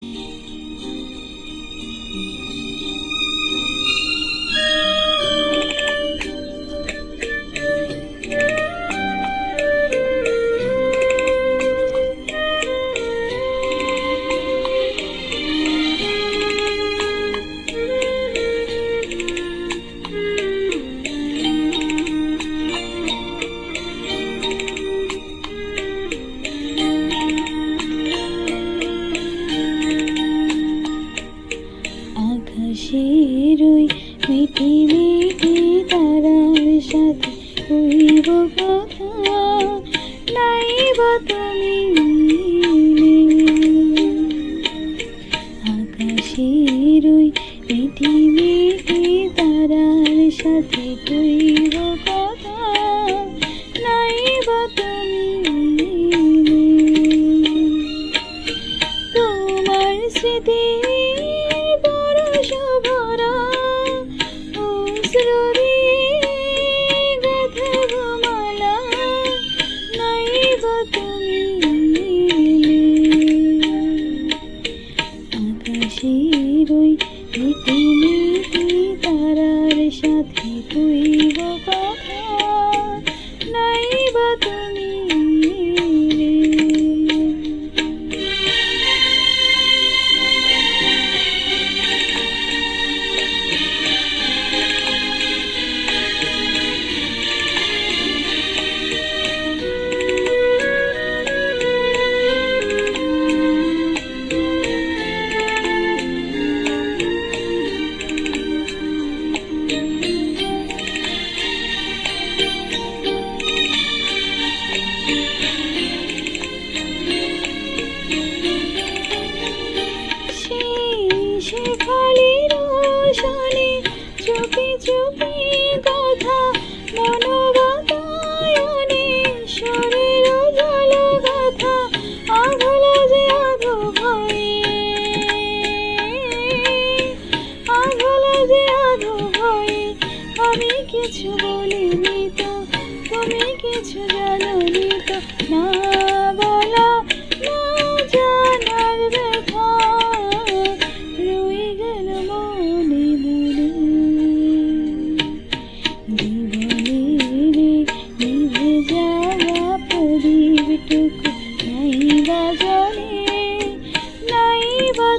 you. আকাশের ওই মিটি মিটি তারার সাথে কইব কথা। নাইব তুমি আকাশের ওই মিটি মিটি তারার সাথে কইব কথা। নাইব তুমি তোমার স্মৃতি রই মিটি মিটি তারার সাথে তুই কথা। খালি রোশনে চুপি চুপি কথা, মনোবাতায়নে স্বরের জল কথা আঘল যে আধো ভয়ে। আঘল যে আধো ভয়ে। আমি কিছু বলিনি তো, তুমি কিছু বুক নাইবা জলে নাইবা